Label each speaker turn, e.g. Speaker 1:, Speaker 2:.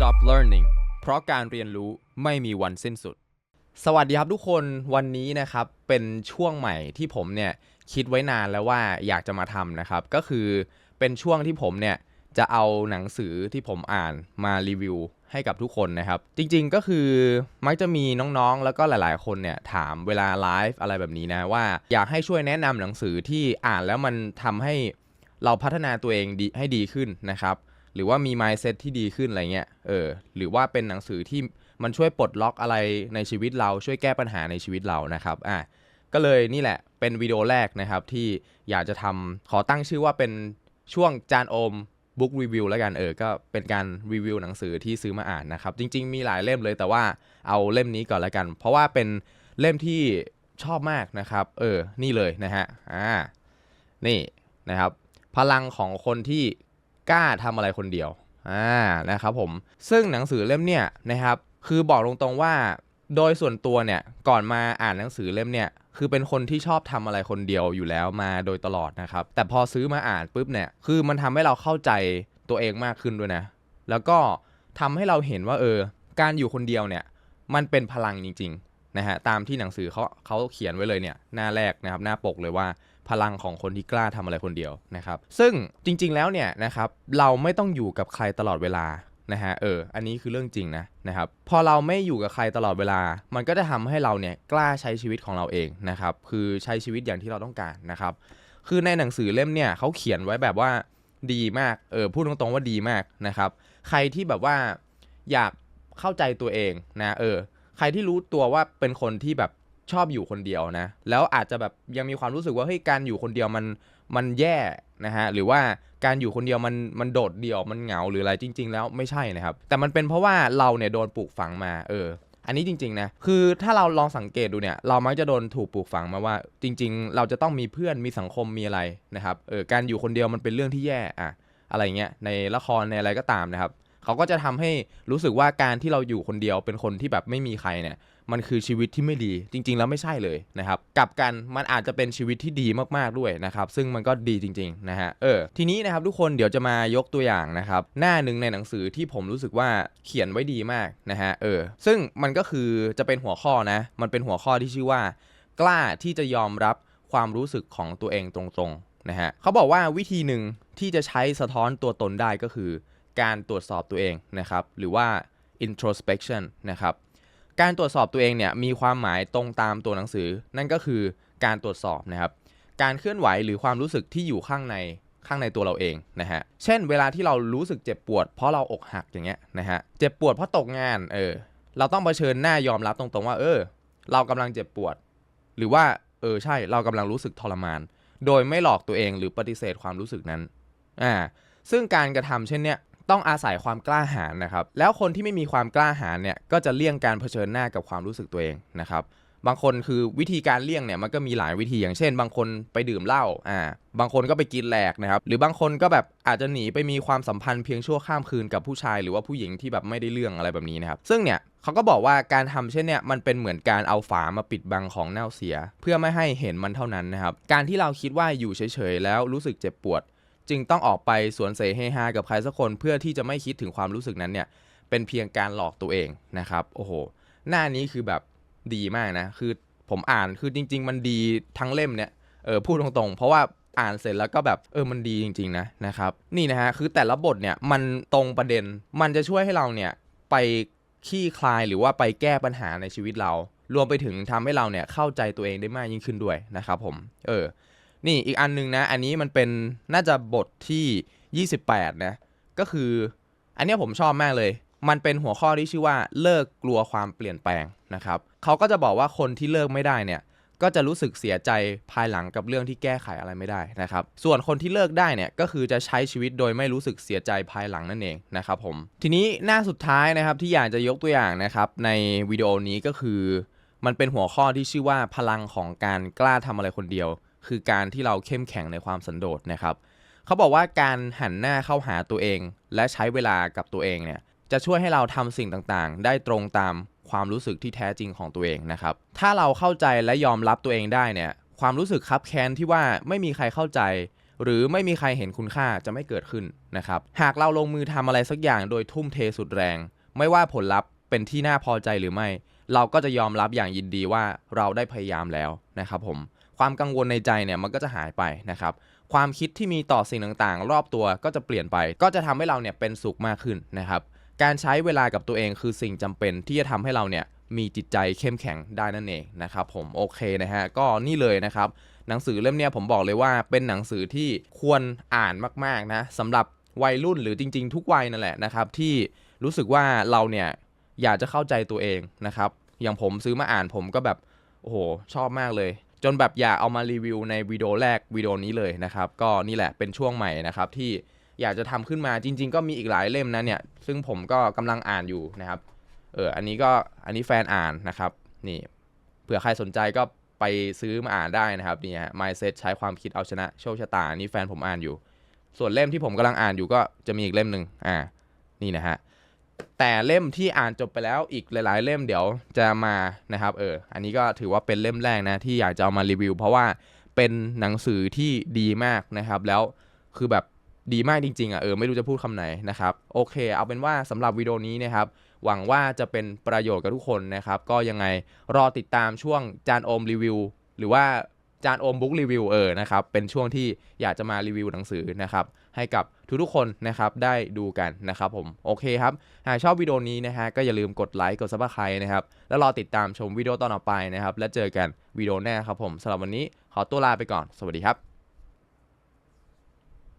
Speaker 1: stop learning เพราะการเรียนรู้ไม่มีวันสิ้นสุด สวัสดีครับทุกคนวันนี้นะครับ เป็นช่วงใหม่ที่ผมเนี่ยคิดไว้นานแล้วว่าอยากจะมาทำนะครับ ก็คือเป็นช่วงที่ผมเนี่ยจะเอาหนังสือที่ผมอ่านมารีวิวให้กับทุกคนนะครับ จริงๆก็คือมักจะมีน้องๆ แล้วก็หลายๆ คนเนี่ยถามเวลาไลฟ์อะไรแบบนี้นะว่าอยากให้ช่วยแนะนำหนังสือที่อ่านแล้วมันทำให้เราพัฒนาตัวเองดีให้ดีขึ้นนะครับ หรือว่ามี mindset ที่ดีขึ้นอะไรเงี้ยเออหรือว่าเป็นหนังสือที่มันช่วยปลดล็อกอะไรในชีวิตเราช่วยแก้ปัญหาในชีวิตเรานะครับอะก็เลยนี่แหละเป็นวิดีโอแรกนะครับที่อยากจะทำขอตั้งชื่อว่าเป็นช่วงจานโอมบุ๊กรีวิวแล้วกันเออ ก็เป็นการรีวิวหนังสือที่ซื้อมาอ่านนะครับ จริง ๆ มีหลายเล่มเลยแต่ว่าเอาเล่มนี้ก่อนแล้วกัน เพราะว่าเป็นเล่มที่ชอบมากนะครับ เออ นี่เลยนะฮะ อ่า นี่นะครับ พลังของคนที่ กล้าทำอะไรคนเดียวอ่านะครับผมซึ่งหนังสือเล่มเนี่ยนะครับคือบอกตรงๆว่าโดยส่วนตัวเนี่ยก่อนมาอ่านหนังสือเล่มเนี่ยคือเป็นคนที่ชอบทำอะไรคนเดียวอยู่แล้วมาโดยตลอดนะครับแต่พอซื้อมาอ่านปุ๊บเนี่ยคือมันทำให้เราเข้าใจตัวเองมากขึ้นด้วยนะ แล้วก็ทำให้เราเห็นว่าเออการอยู่คนเดียวเนี่ยมันเป็นพลังจริงๆ นะฮะตามที่หนังสือเขาเขาเขียนไว้เลยเนี่ยหน้าแรกนะครับหน้าปกเลยว่าพลังของคนที่กล้าทำอะไรคนเดียวนะครับซึ่งจริง ๆแล้วเนี่ยนะครับเราไม่ต้องอยู่กับใครตลอดเวลานะฮะเอออันนี้คือเรื่องจริงนะนะครับพอเราไม่อยู่กับใครตลอดเวลา มันก็จะทำให้เราเนี่ยกล้าใช้ชีวิตของเราเองนะครับคือใช้ชีวิตอย่างที่เราต้องการนะครับคือในหนังสือเล่มเนี่ยเขาเขียนไว้แบบว่าดีมากเออพูดตรงๆว่าดีมากนะครับใครที่แบบว่าอยากเข้าใจตัวเองนะเออ ใครที่รู้ตัวว่าเป็นคนที่แบบชอบอยู่คนเดียวนะ แล้วอาจจะแบบยังมีความรู้สึกว่าเฮ้ยการอยู่คนเดียวมันมันแย่นะฮะหรือว่าการอยู่คนเดียวมันมันโดดเดี่ยวมันเหงาหรืออะไรจริง ๆ แล้วไม่ใช่นะครับ แต่มันเป็นเพราะว่าเราเนี่ยโดนปลูกฝังมาเออ อันนี้จริงๆนะคือถ้าเราลองสังเกตดูเนี่ย เรามักจะโดนถูกปลูกฝังมาว่า จริง ๆ เราจะต้องมีเพื่อนมีสังคมมีอะไรนะครับเออการอยู่คนเดียวมันเป็นเรื่องที่แย่อะอะไรเงี้ยในละครในอะไรก็ตามนะครับ เขาก็จะทำให้รู้สึกว่าการที่เราอยู่คนเดียวเป็นคนที่แบบไม่มีใครเนี่ยมันคือชีวิตที่ไม่ดีจริง ๆ แล้วไม่ใช่เลยนะครับกลับกันมันอาจจะเป็นชีวิตที่ดีมากๆด้วยนะครับ ซึ่งมันก็ดีจริง ๆ นะฮะเออทีนี้นะครับทุกคนเดี๋ยวจะมายกตัวอย่างนะครับ หน้าหนึ่งในหนังสือที่ผมรู้สึกว่าเขียนไว้ดีมากนะฮะเออซึ่งมันก็คือจะเป็นหัวข้อนะ มันเป็นหัวข้อที่ชื่อว่า กล้าที่จะยอมรับความรู้สึกของตัวเองตรงๆนะฮะเขาบอกว่าวิธีหนึ่งที่จะใช้สะท้อนตัวตนได้ก็คือ การตรวจสอบตัวเองนะครับ หรือว่า introspection นะครับ การตรวจสอบตัวเองเนี่ยมีความหมายตรงตามตัวหนังสือ นั่นก็คือการตรวจสอบนะครับ การเคลื่อนไหวหรือความรู้สึกที่อยู่ข้างในข้างในตัวเราเองนะฮะ เช่น เวลาที่เรารู้สึกเจ็บปวด เพราะเราอกหักอย่างเงี้ยนะฮะ เจ็บปวดเพราะตกงาน เออ เราต้องเผชิญหน้ายอมรับตรงๆว่า เออ เรากำลังเจ็บปวด หรือว่า เออ ใช่ เรากำลังรู้สึกทรมาน โดยไม่หลอกตัวเองหรือปฏิเสธความรู้สึกนั้น อ่า ซึ่งการกระทำเช่นเนี้ย ต้องอาศัยความกล้าหาญนะครับ แล้วคนที่ไม่มีความกล้าหาญเนี่ยก็จะเลี่ยงการเผชิญหน้ากับความรู้สึกตัวเองนะครับ บางคนคือวิธีการเลี่ยงเนี่ยมันก็มีหลายวิธีอย่างเช่น บางคนไปดื่มเหล้าอ่าบางคนก็ไปกินแหลกนะครับ หรือบางคนก็แบบอาจจะหนีไปมีความสัมพันธ์เพียงชั่วข้ามคืนกับผู้ชาย หรือว่าผู้หญิงที่แบบไม่ได้เรื่องอะไรแบบนี้นะครับ ซึ่งเนี่ยเขาก็บอกว่าการทำเช่นเนี่ยมันเป็นเหมือนการเอาฝามาปิดบังของเน่าเสีย เพื่อไม่ให้เห็นมันเท่านั้นนะครับ การที่เราคิดว่าอยู่เฉยๆแล้วรู้สึกเจ็บปวด จึงต้องออกไปสวนเสเฮฮากับใครสักคนเพื่อที่จะไม่คิดถึงความรู้สึกนั้นเนี่ยเป็นเพียงการหลอกตัวเองนะครับโอ้โหหน้านี้คือแบบดีมากนะคือผมอ่านคือจริง ๆ มันดีทั้งเล่มเนี่ยเออพูดตรงๆ เพราะว่าอ่านเสร็จแล้วก็แบบเออมันดีจริงๆนะนะครับนี่นะฮะคือแต่ละบทเนี่ยมันตรงประเด็นมันจะช่วยให้เราเนี่ยไปขี้คลายหรือว่าไปแก้ปัญหาในชีวิตเรา รวมไปถึงทำให้เราเนี่ยเข้าใจตัวเองได้มากยิ่งขึ้นด้วยนะครับผมเออ นี่อีกอันนึงนะ อันนี้มันเป็นน่าจะบทที่ 28 นะ ก็คืออันนี้ผมชอบมากเลย มันเป็นหัวข้อที่ชื่อว่าเลิกกลัวความเปลี่ยนแปลงนะครับเขาก็จะบอกว่าคนที่เลิกไม่ได้เนี่ยก็จะรู้สึกเสียใจภายหลังกับเรื่องที่แก้ไขอะไรไม่ได้นะครับ ส่วนคนที่เลิกได้เนี่ยก็คือจะใช้ชีวิตโดยไม่รู้สึกเสียใจภายหลังนั่นเองนะครับผม ทีนี้หน้าสุดท้ายนะครับที่อยากจะยกตัวอย่างนะครับในวิดีโอนี้ก็คือ มันเป็นหัวข้อที่ชื่อว่าพลังของการกล้าทำอะไรคนเดียว คือการที่เราเข้มแข็งในความสันโดษนะครับเขาบอกว่าการหันหน้าเข้าหาตัวเอง และใช้เวลากับตัวเองเนี่ยจะช่วยให้เราทำสิ่งต่างๆ ได้ตรงตามความรู้สึกที่แท้จริงของตัวเองนะครับ ถ้าเราเข้าใจและยอมรับตัวเองได้เนี่ย ความรู้สึกคับแค้นที่ว่าไม่มีใครเข้าใจ หรือไม่มีใครเห็นคุณค่าจะไม่เกิดขึ้นนะครับ หากเราลงมือทำอะไรสักอย่างโดยทุ่มเทสุดแรง ไม่ว่าผลลัพธ์เป็นที่น่าพอใจหรือไม่ เราก็จะยอมรับอย่างยินดีว่าเราได้พยายามแล้วนะครับผม ความกังวลในใจเนี่ยมันก็จะหายไปนะครับความคิดที่มีต่อสิ่งต่างๆ รอบตัวก็จะเปลี่ยนไป ก็จะทำให้เราเนี่ยเป็นสุขมากขึ้นนะครับ การใช้เวลากับตัวเองคือสิ่งจำเป็นที่จะทำให้เราเนี่ยมีจิตใจเข้มแข็งได้นั่นเองนะครับผมโอเคนะฮะก็นี่เลยนะครับหนังสือเล่มนี้ผมบอกเลยว่าเป็นหนังสือที่ควรอ่านมากๆนะสำหรับวัยรุ่นหรือจริง ๆ ทุกวัยนั่นแหละนะครับที่รู้สึกว่าเราเนี่ยอยากจะเข้าใจตัวเองนะครับอย่างผมซื้อมาอ่านผมก็แบบโอ้โหชอบมากเลย จนแบบอยากเอามารีวิวในวิดีโอแรกวิดีโอนี้เลยนะครับ ก็นี่แหละเป็นช่วงใหม่นะครับที่อยากจะทำขึ้นมาจริง ๆ ก็มีอีกหลายเล่มนะเนี่ย ซึ่งผมก็กำลังอ่านอยู่นะครับเอออันนี้ก็อันนี้แฟนอ่านนะครับ นี่เผื่อใครสนใจก็ไปซื้อมาอ่านได้นะครับนี่ฮะ mindset ใช้ความคิดเอาชนะโชคชะตานี่แฟนผมอ่านอยู่ ส่วนเล่มที่ผมกำลังอ่านอยู่ก็จะมีอีกเล่มหนึ่งอ่านี่นะฮะ แต่เล่มที่อ่านจบไปแล้วอีกหลายๆ เล่มเดี๋ยวจะมานะครับเอออันนี้ก็ถือว่าเป็นเล่มแรกนะที่อยากจะเอามารีวิว เพราะว่าเป็นหนังสือที่ดีมากนะครับ แล้วคือแบบดีมากจริงๆอะเออไม่รู้จะพูดคำไหนนะครับโอเค เอาเป็นว่าสำหรับวิดีโอนี้นะครับหวังว่าจะเป็นประโยชน์กับทุกคนนะครับ ก็ยังไงรอติดตามช่วงจานโอมรีวิว หรือว่า จานโอมบุ๊กรีวิวเออนะครับเป็นช่วงที่อยากจะมารีวิวหนังสือนะครับให้กับทุกๆคนนะครับได้ดูกันนะครับผมโอเคครับหากชอบวิดีโอนี้นะฮะก็อย่าลืมกดไลค์กดซับสไครต์นะครับแล้วรอติดตามชมวิดีโอตอนต่อไปนะครับและเจอกันวิดีโอหน้าครับผมสำหรับวันนี้ขอตัวลาไปก่อน สวัสดีครับ